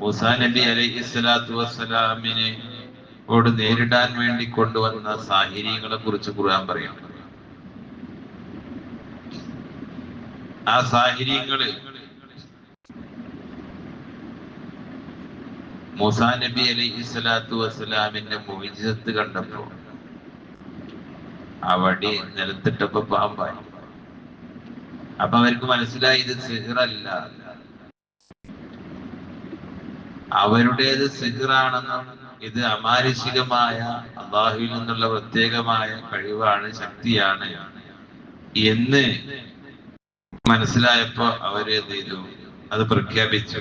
മൂസാ നബി അലൈഹി സ്വലാത്തു വസ്സലാമിനെ ഓട് നേരിടാൻ വേണ്ടി കൊണ്ടുവന്ന സാഹചര്യങ്ങളെ കുറിച്ച് ഖുർആൻ പറയുന്നു ആ സാഹചര്യങ്ങൾ മൂസാ നബി അലൈഹി സ്വലാത്തു വസ്സലാമിന്റെ മോചിതത്ത് കണ്ടപ്പോ ആ വടി നിലത്തിട്ടപ്പോ പാമ്പായി. അപ്പൊ അവർക്ക് മനസ്സിലായി ഇത് സിഹറല്ല. അവരുടേത് സിഹറാണെന്നും ഇത് അമാനുഷികമായ അള്ളാഹുവിൽ നിന്നുള്ള പ്രത്യേകമായ കഴിവാണ് ശക്തിയാണ് എന്ന് മനസ്സിലായപ്പോ അവർ എന്ത് ചെയ്തു? അത് പ്രഖ്യാപിച്ചു.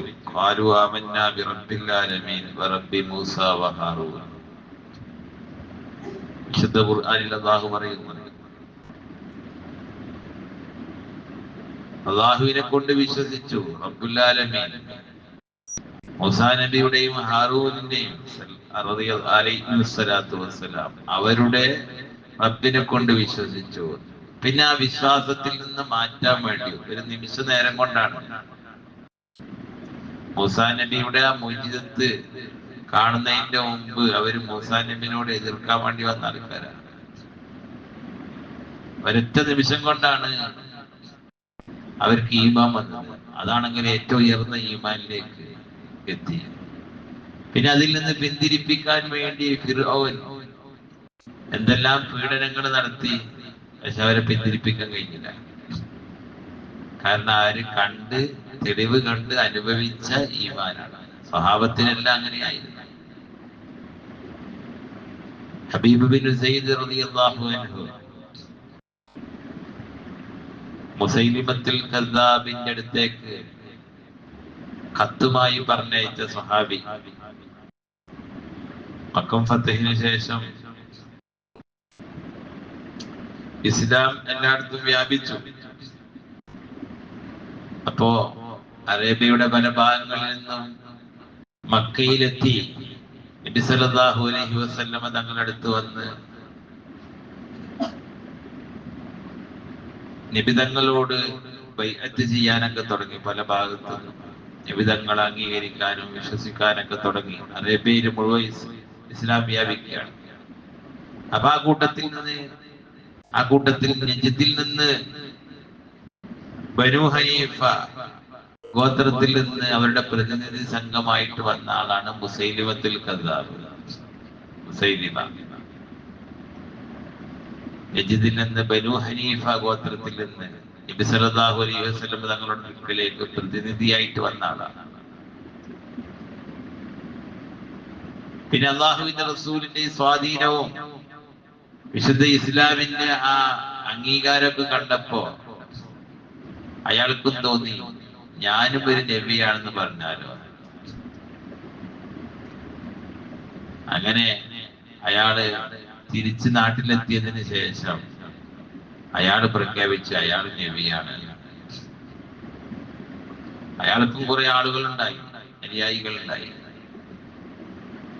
വിശുദ്ധ ഖുർആനിൽ അള്ളാഹു പറയുന്നു. അള്ളാഹുവിനെ കൊണ്ട് വിശ്വസിച്ചു. റബ്ബുൽ ആലമീൻ മൂസാ നബിയുടെയും ഹാറൂനിന്റെയും അവരുടെ റബ്ബിനെ കൊണ്ട് വിശ്വസിച്ചു. പിന്നെ ആ വിശ്വാസത്തിൽ നിന്ന് മാറ്റാൻ വേണ്ടി ഒരു നിമിഷ നേരം കൊണ്ടാണ് മൂസാ നബിയുടെ ആ മോചിതത്ത് കാണുന്നതിന്റെ മുമ്പ് അവർ മൂസാ നബിനോട് എതിർക്കാൻ വേണ്ടി വന്ന ആൾക്കാരാണ് ഒരൊറ്റ നിമിഷം കൊണ്ടാണ് അവർക്ക് ഈമാൻ വന്നത്. അതാണെങ്കിൽ ഏറ്റവും ഉയർന്ന ഈമാനിലേക്ക്. എത്തി. പിന്നെ അതിൽ നിന്ന് പിന്തിരിപ്പിക്കാൻ വേണ്ടി ഫിർഔൻ എന്തെല്ലാം പീഡനങ്ങൾ നടത്തി പക്ഷെ അവരെ പിന്തിരിപ്പിക്കാൻ കഴിഞ്ഞില്ല. കാരണം അവർ കണ്ട് തെളിവ് കണ്ട് അനുഭവിച്ച ഈമാനാണ്. സ്വഭാവത്തിനെല്ലാം അങ്ങനെയായിരുന്നു. ഹബീബ് ബിൻ ഉസൈദ് റളിയല്ലാഹു അൻഹു മുസൈലിമത്തിൽ കദ്ദാബിന്റെ അടുത്തേക്ക് കത്തുമായി പറഞ്ഞയച്ച സഹാബി മക്കം ഫത്തഹിന് ശേഷം ഇസ്ലാം എല്ലായിടത്തും വ്യാപിച്ചു. അപ്പോ അറേബ്യയുടെ പല ഭാഗങ്ങളിൽ നിന്നും മക്കയിലെത്തി. നബി സല്ലല്ലാഹു അലൈഹി വസല്ലമ തങ്ങളുടെ അടുത്ത് വന്ന് നിബിതങ്ങളോട് ബൈഅത്ത് ചെയ്യാനൊക്കെ തുടങ്ങി പല ഭാഗത്തു നിന്നും നിബിതങ്ങൾ അംഗീകരിക്കാനും വിശ്വസിക്കാനൊക്കെ തുടങ്ങി. അറേബ്യയിൽ മുഴുവൻ ഇസ് ഇസ്ലാം വ്യാപിക്കുകയാണ് അപ്പൊ ആ കൂട്ടത്തിൽ നിന്ന് ആ കൂട്ടത്തിൽ നജിത്തിൽ നിന്ന് ബനു ഹനീഫ ഗോത്രത്തിൽ നിന്ന് അവരുടെ പ്രതിനിധി സംഘമായിട്ട് വന്ന ആളാണ് മുസൈലിമത്തിൽ കദാബ് മുസൈലിമ. നജിദിൽ നിന്ന് ബനു ഹനീഫ ഗോത്രത്തിൽ നിന്ന് നബി സല്ലല്ലാഹു അലൈഹി വസല്ലം തങ്ങളുടെ മുമ്പിലേക്ക് പ്രതിനിധിയായിട്ട് വന്ന ആളാണ്. പിന്നെ അള്ളാഹുവിന്റെ റസൂലിന്റെ സ്വാധീനവും വിശുദ്ധ ഇസ്ലാമിന്റെ ആ അംഗീകാരമൊക്കെ കണ്ടപ്പോ അയാൾക്കും തോന്നി ഞാനും ഒരു നബിയാണെന്ന് പറഞ്ഞാലോ? അങ്ങനെ അയാൾ തിരിച്ച് നാട്ടിലെത്തിയതിന് ശേഷം അയാൾ പ്രഖ്യാപിച്ച അയാൾ നബിയാണ് അയാൾക്കും കുറെ അനുയായികൾ ഉണ്ടായി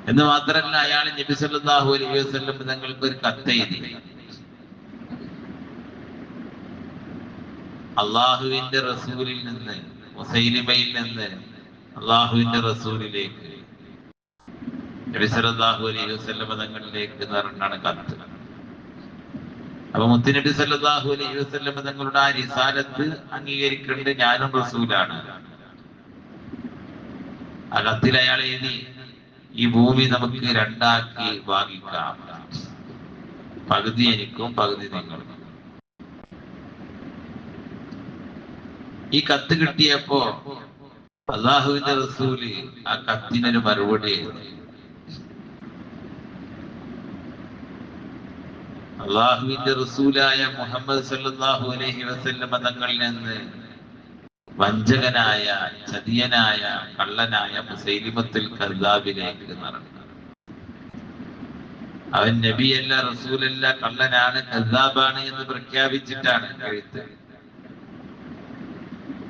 എന്ന് മാത്രമല്ല അയാൾ നബി സല്ലല്ലാഹു അലൈഹി വസല്ലം തങ്ങൾക്ക് ഒരു കത്തെഴുതി അള്ളാഹുവിന്റെ റസൂലിൽ നിന്ന് മുസൈലിമയിൽ നിന്ന് അള്ളാഹുവിന്റെ റസൂലിലേക്ക് നബി സല്ലല്ലാഹു അലൈഹി വസ്ലം തങ്ങളിലേക്ക് എന്ന് പറഞ്ഞാണ് കത്ത്. അപ്പൊ മുത്തുനബി സല്ലല്ലാഹു അലൈഹി വസല്ലം തങ്ങളുടെ ആ റിസാലത്ത് അംഗീകരിക്കേണ്ടത് ഞാനും റസൂലാണ്. ആ കത്തിൽ അയാൾ എഴുതി ഈ ഭൂമി നമുക്ക് രണ്ടാക്കി വാങ്ങിക്കാം പകുതി എനിക്കും പകുതി നിങ്ങൾക്കും. ഈ കത്ത് കിട്ടിയപ്പോ അള്ളാഹുവിന്റെ റസൂൽ ആ കത്തിനൊരു മറുപടി എഴുതി. അള്ളാഹുവിന്റെ റസൂലായ മുഹമ്മദ് സല്ലാഹു അലൈഹി വസല്ലമ തങ്ങളിൽ നിന്ന് വഞ്ചകനായ ചതിയനായ കള്ളനായ മുസൈലിമത്തിൽ കർദാബിലേക്ക് നടന്നു. അവൻ നബിയല്ല റസൂലല്ല കള്ളനാണ് കർദാബാണ് എന്ന് പ്രഖ്യാപിച്ചിട്ടാണ് കഴുത്ത്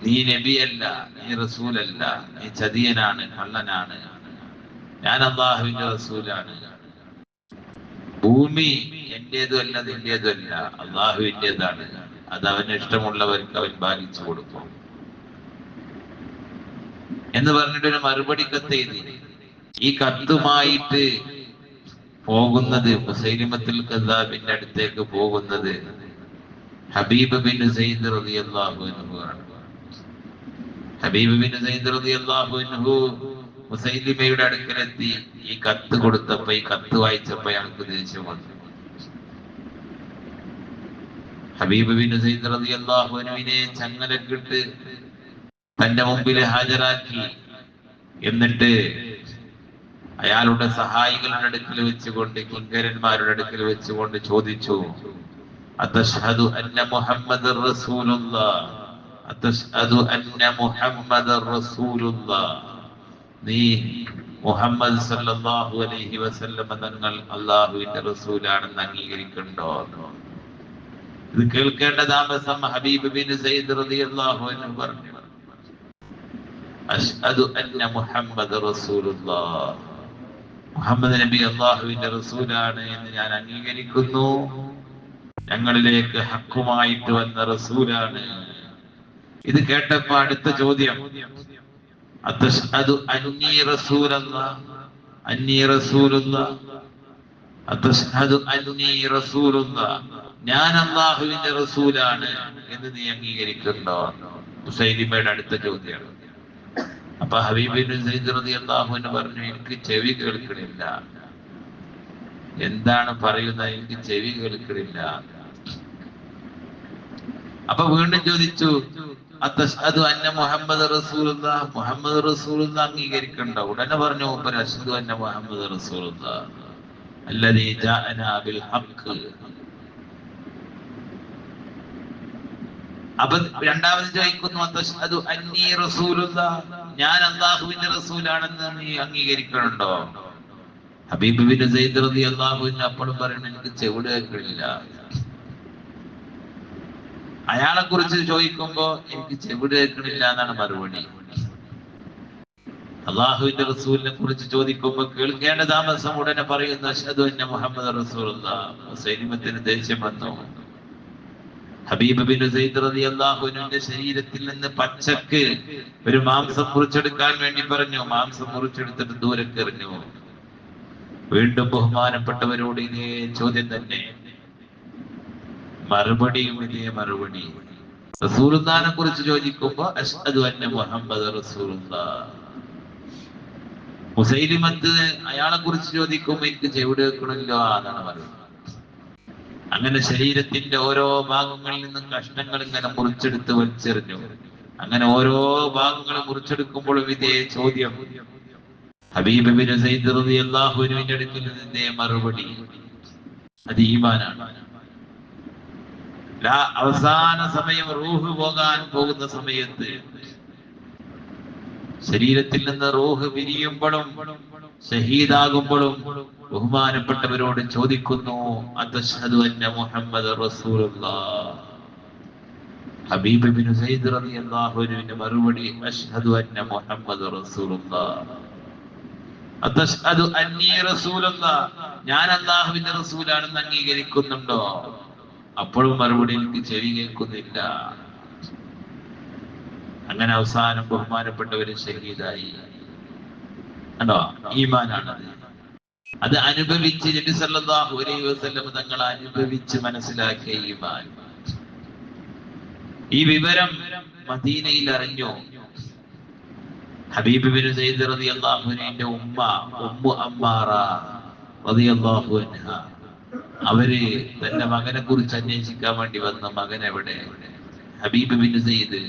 നീ നബിയല്ല നീ റസൂലല്ല നീ ചതിയനാണ് കള്ളനാണ്. ഞാൻ അള്ളാഹുവിന്റെ റസൂലാണ്. ഭൂമി എന്റേതും അല്ല നിന്റേതും അള്ളാഹുവിന്റെതാണ് അത് അവന് ഇഷ്ടമുള്ളവർക്ക് അവൻ ബാധിച്ചു കൊടുക്കും. എന്ന് പറഞ്ഞിട്ട് ഒരു മറുപടി കത്ത് ഈ കത്തുമായിട്ട് പോകുന്നത് മുസൈലിമത്തിൽ കദ്ദാബിന്റെ അടുത്തേക്ക് പോകുന്നത് ഹബീബ് ബിൻ റളിയല്ലാഹു അൻഹു ആണ്. ഹബീബ് ബിൻ സെയ്ദ് റളിയല്ലാഹു അൻഹു മുസൈലിമയുടെ അടുക്കലെത്തി ഈ കത്ത് കൊടുത്തപ്പോ ഈ കത്ത് വായിച്ചപ്പോ അയാൾക്ക് ദേഷ്യം വന്നു. ഹബീബ് ബിൻ അൻഹുവിനെ ചങ്ങലക്കിട്ട് തന്റെ മുമ്പിൽ ഹാജരാക്കി. എന്നിട്ട് അയാളുടെ സഹായികളുടെ അടുക്കൽ വെച്ചുകൊണ്ട് കിങ്കരന്മാരുടെ അടുക്കൽ വെച്ചുകൊണ്ട് ചോദിച്ചു അന്ന നീ മുഹമ്മദ് സല്ലല്ലാഹു അലൈഹി തങ്ങൾ അള്ളാഹുവിന്റെ റസൂലാണെന്ന് അംഗീകരിക്കണ്ടോ ഇത് കേൾക്കേണ്ട താമസം ഹബീബ് ബിൻ സയ്യിദ് റളിയല്ലാഹു അൻഹു പറഞ്ഞു. അഷ്ഹദു അന്ന മുഹമ്മദ് റസൂലുള്ളാഹ്. മുഹമ്മദ് നബി അള്ളാഹുവിന്റെ റസൂലാണ് എന്ന് ഞാൻ അംഗീകരിക്കുന്നു. ഞങ്ങളിലേക്ക് ഹക്കുമായിട്ട് വന്ന റസൂലാണ്. ഇത് കേട്ടപ്പോ അടുത്ത ചോദ്യം. അത്തഷ്ഹദു അന്നി റസൂലുള്ള അന്നി റസൂലുള്ളാഹ് അത്തഷ്ഹദു അന്നി റസൂലുള്ളാഹ് ഞാൻ അള്ളാഹുവിന്റെ റസൂലാണ് എന്ന് നീ അംഗീകരിക്കുന്നുണ്ടോ? ഹുസൈനിമയുടെ അടുത്ത ചോദ്യമാണ്. അപ്പൊ ഹബീബിൻ അൻഹു പറഞ്ഞു എനിക്ക് ചെവി കേൾക്കണില്ല. എന്താണ് പറയുന്നത്? എനിക്ക് ചെവി കേൾക്കണില്ല. അപ്പൊ വീണ്ടും ചോദിച്ചു അത് അന്ന മുഹമ്മദ് റസൂലുള്ള മുഹമ്മദ് റസൂലുള്ള അംഗീകരിക്കണ്ട? ഉടനെ പറഞ്ഞു അന്ന മുഹമ്മദ് റസൂലുള്ള അല്ലദീ ജാഅന ബിൽ ഹഖ്. അപ്പൊ രണ്ടാമത് ചോദിക്കുന്നു അന്നി റസൂലുള്ള? ഞാൻ അള്ളാഹുവിന്റെ റസൂലാണെന്ന് നീ അംഗീകരിക്കണുണ്ടോ? ഹബീബ് ബിൻ റതി അൻഹു അപ്പോഴും പറയണ എനിക്ക് ചെവിട് കേൾക്കണില്ല. അയാളെ കുറിച്ച് ചോദിക്കുമ്പോ എനിക്ക് ചെവിട് കേൾക്കണില്ല എന്നാണ് മറുപടി. അള്ളാഹുവിന്റെ റസൂലിനെ കുറിച്ച് ചോദിക്കുമ്പോ കേൾക്കേണ്ട താമസം ഉടനെ പറയുന്ന അഷ്ഹദു മുഹമ്മദ് സൈനിമത്തിന് ദേഷ്യം വന്നു. ഹബീബ് ബിൻ സയ്യിദ് റളിയല്ലാഹു അൻഹുവിന്റെ ശരീരത്തിൽ നിന്ന് പച്ചക്ക് ഒരു മാംസം മുറിച്ചെടുക്കാൻ വേണ്ടി പറഞ്ഞു. മാംസം മുറിച്ചെടുത്തിട്ട് ദൂരക്ക് എറിഞ്ഞു. വീണ്ടും ബഹുമാനപ്പെട്ടവരോട് ഇതേ ചോദ്യം തന്നെ. മറുപടിയും ഇതേ മറുപടി. റസൂലുല്ലാനെ കുറിച്ച് ചോദിക്കുമ്പോ അഷ്ഹദു അന്ന മുഹമ്മദ് റസൂലുള്ളാ. മുസൈലിമത്ത് അയാളെ കുറിച്ച് ചോദിക്കുമ്പോ എനിക്ക് ചെവിടെ വെക്കണല്ലോ എന്നാണ് പറയുന്നത്. അങ്ങനെ ശരീരത്തിന്റെ ഓരോ ഭാഗങ്ങളിൽ നിന്നും കഷ്ണങ്ങൾ ഇങ്ങനെ മുറിച്ചെടുത്ത് വലിച്ചെറിഞ്ഞു. അങ്ങനെ ഓരോ ഭാഗങ്ങൾ മുറിച്ചെടുക്കുമ്പോഴും ഇതേ ചോദ്യം. ഹബീബിന് അടുക്കൽ നിന്നേ മറുപടി? അത് ഈമാനാണ്. അവസാന സമയം റൂഹ് പോകാൻ പോകുന്ന സമയത്ത് ശരീരത്തിൽ നിന്ന് റോഹ് വിരിയുമ്പോഴും ഷഹീദാകുമ്പോഴും ബഹുമാനപ്പെട്ടവരോട് ചോദിക്കുന്നു അന്ന മുഹമ്മദ് ഹബീബ് സയ്യിദ് റളിയല്ലാഹു അൻഹുവിന്റെ മറുപടി അന്ന അന്നി ഞാൻ അല്ലാഹുവിന്റെ റസൂലാണെന്ന് അംഗീകരിക്കുന്നുണ്ടോ? അപ്പോഴും മറുപടി എനിക്ക് ചെവി കേൾക്കുന്നില്ല. അങ്ങനെ അവസാനം ബഹുമാനപ്പെട്ടവര് ഷഹീദായി കണ്ടോ? ഈമാനാണ് അത് അനുഭവിച്ച് നബി സല്ലല്ലാഹു അലൈഹി വസല്ലം തങ്ങൾ അനുഭവിച്ച് മനസ്സിലാക്കിയ ഈമാൻ. ഈ വിവരം മദീനയിൽ അറിഞ്ഞു? ഹബീബ് ബിൻ സയ്യിദ് റളിയല്ലാഹു അൻഹുവിന്റെ ഉമ്മ ഉമ്മു അമ്മാറ റളിയല്ലാഹു അൻഹ. അവർ തന്റെ മകനെ കുറിച്ച് അന്വേഷിക്കാൻ വേണ്ടി വന്ന മകൻ എവിടെ? ഹബീബ് ബിൻ സയ്യിദ്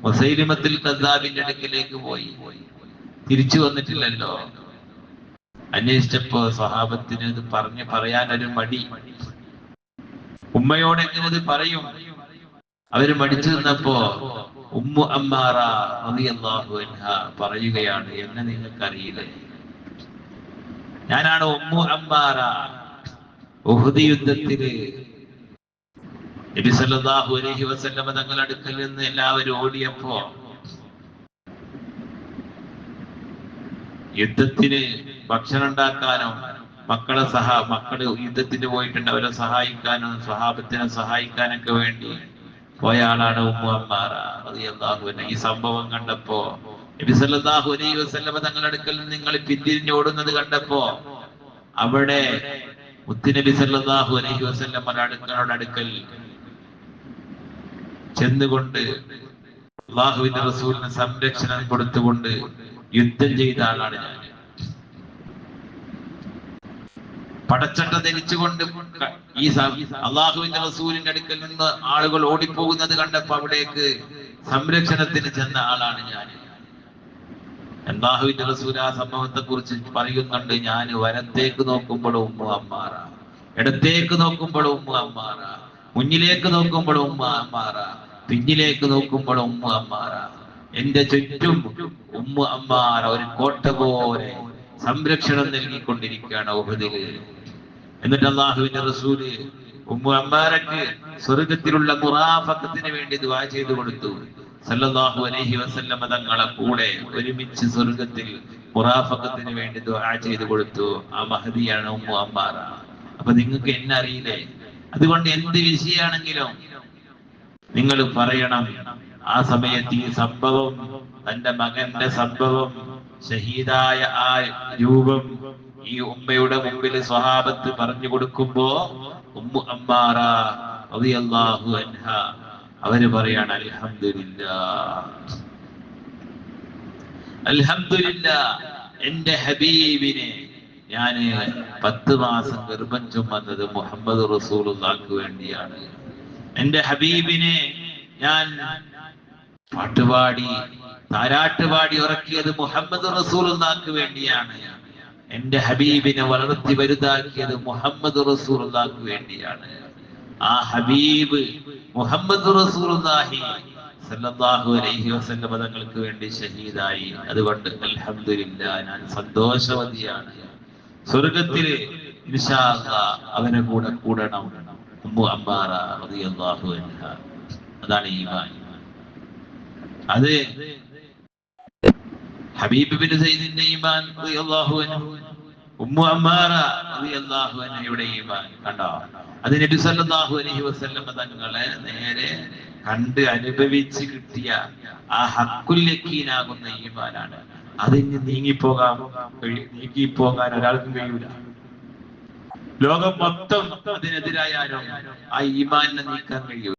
മുസൈലിമത്തിൽ കസാബിന്റെ അടുക്കലേക്ക് പോയി. തിരിച്ചു വന്നിട്ടില്ലല്ലോ. അന്വേഷിച്ചപ്പോ സ്വഹാബത്തിന് ഇത് പറഞ്ഞ് ഒരു മടി. ഉമ്മയോട് എങ്ങനെ ഇത് പറയും? അവർ മടിച്ചു നിന്നപ്പോ ഉമ്മു അമ്മാറ പറയുകയാണ് എന്നെ നിങ്ങൾക്കറിയില്ലേ? ഞാനാണ് ഉമ്മു അമ്മാറ. ഉഹുദി യുദ്ധത്തിൽ നബി സല്ലല്ലാഹു അലൈഹി വസല്ലമ തങ്ങളുടെ അടുക്കൽ നിന്ന് എല്ലാവരും ഓടിയപ്പോ യുദ്ധത്തിന് ഭക്ഷണം ഉണ്ടാക്കാനോ മക്കളെ സഹാ മക്കൾ യുദ്ധത്തിന് പോയിട്ടുണ്ട് അവരെ സഹായിക്കാനും സ്വഹാബത്തിനെ സഹായിക്കാനൊക്കെ വേണ്ടി പോയ ആളാണ് ഉമ്മു അമ്മാറ റളിയല്ലാഹു അൻഹ. ഈ സംഭവം കണ്ടപ്പോ നബി സല്ലല്ലാഹു അലൈഹി വസല്ലമ തങ്ങളുടെ അടുക്കൽ നിന്ന് നിങ്ങൾ പിന്തിരിഞ്ഞ് ഓടുന്നത് കണ്ടപ്പോ അവിടെ മുത്തുനബി സല്ലല്ലാഹു അലൈഹി വസല്ലമ അടുക്കളോട് അടുക്കൽ ചെന്നുകൊണ്ട് അള്ളാഹുവിന്റെ റസൂലിന് സംരക്ഷണം കൊടുത്തുകൊണ്ട് യുദ്ധം ചെയ്ത ആളാണ് ഞാൻ. പടച്ചട്ട ധരിച്ചുകൊണ്ട് ഈ അള്ളാഹുവിന്റെ റസൂലിന്റെ അടുക്കൽ നിന്ന് ആളുകൾ ഓടിപ്പോകുന്നത് കണ്ടപ്പോ അവിടേക്ക് സംരക്ഷണത്തിന് ചെന്ന ആളാണ് ഞാൻ. അള്ളാഹുവിന്റെ റസൂൽ ആ സംഭവത്തെ കുറിച്ച് പറയുന്നുണ്ട് ഞാൻ വരത്തേക്ക് നോക്കുമ്പോഴും ഉമ്മ അമ്മാറ ഇടത്തേക്ക് നോക്കുമ്പോഴും ഉമ്മ അമ്മാറ മുന്നിലേക്ക് നോക്കുമ്പോഴും ഉമ്മ അമ്മാറ. പിന്നിലേക്ക് നോക്കുമ്പോൾ ഉമ്മ അമ്മാറ. എന്റെ ചുറ്റും ഉമ്മ അമ്മാറ. ഒരു കോട്ട പോലെ സംരക്ഷണം നൽകിക്കൊണ്ടിരിക്കുകയാണ് ഉഹദിൽ. എന്നിട്ട് അള്ളാഹുവിന്റെ റസൂൽ ഉമ്മ അമ്മാരക്ക് സ്വർഗത്തിലുള്ള മുറാഫക്കത്തിന് വേണ്ടി ദുആ ചെയ്തു കൊടുത്തു. സല്ലല്ലാഹു അലൈഹി വസല്ലമ തങ്ങളെ കൂടെ ഒരുമിച്ച് സ്വർഗത്തിൽ മുറാഫക്കത്തിന് വേണ്ടി ദുആ ചെയ്തു കൊടുത്തു. ആ മഹദിയാണ് ഉമ്മു അമ്മാറ. അപ്പൊ നിങ്ങൾക്ക് എന്നെ അറിയില്ലേ? അതുകൊണ്ട് എന്ത് വിഷയാണെങ്കിലും നിങ്ങൾ പറയണം ആ സമയത്ത് ഈ സംഭവം തന്റെ മകന്റെ സംഭവം ഷഹീദായ ആ രൂപം ഈ ഉമ്മയുടെ മുമ്പിൽ സ്വഹാബത്ത് പറഞ്ഞു കൊടുക്കുമ്പോ ഉമ്മു അമ്മാറ റളിയല്ലാഹു അൻഹ അവർ പറയാണ് അൽഹംദുലില്ലാ. അൽഹംദുലില്ലാ എന്റെ ഹബീബിനെ ഞാൻ പത്ത് മാസം ഗർഭം ചുമന്നത് മുഹമ്മദ് റസൂലുള്ളാക്ക് വേണ്ടിയാണ്. എന്റെ ഹബീബിനെ ഞാൻ പാട്ടുപാടി താരാട്ടുപാടി ഉറക്കിയത് മുഹമ്മദ് റസൂലുള്ളാക്ക് വേണ്ടിയാണ്. എന്റെ ഹബീബിനെ വളർത്തി വലുതാക്കിയത് മുഹമ്മദ് റസൂലുള്ളാക്ക് വേണ്ടിയാണ്. ആ ഹബീബ് മുഹമ്മദ് റസൂലുള്ളാഹി സല്ലല്ലാഹു അലൈഹി വസല്ലം തങ്ങൾക്ക് വേണ്ടി ഷഹീദായി. അതുകൊണ്ട് അൽഹംദുലില്ലാ ഞാൻ സന്തോഷവതിയാണ്. സ്വർഗത്തിലെ ഇൻഷാ അവനെ കൂടെ കൂടണം. ഉമ്മു അബ്ബാറ റളിയല്ലാഹു അൻഹ. അതാണ് ഈമാൻ. അത് ഹബീബ് ബിൻ സൈദിന്റെ ഈമാൻ റളിയല്ലാഹു അൻഹു. ഉമ്മു അമ്മാറ റളിയല്ലാഹു അൻഹയുടെ ഈമാൻ. കണ്ടോ? അത് നബി സല്ലല്ലാഹു അലൈഹി വസല്ലം തങ്ങളെ നേരെ കണ്ട് അനുഭവിച്ച് കിട്ടിയ ആ ഹക്കുൽ യക്കീനാകുന്ന ഈമാനാണ്. അതിന് നീങ്ങിപ്പോകാൻ നീങ്ങിപ്പോകാൻ ഒരാൾക്കും കഴിയൂല. ലോകം മൊത്തം അതിനെതിരായാലും ആ ഈമാനിനെ നീക്കാൻ കഴിയൂല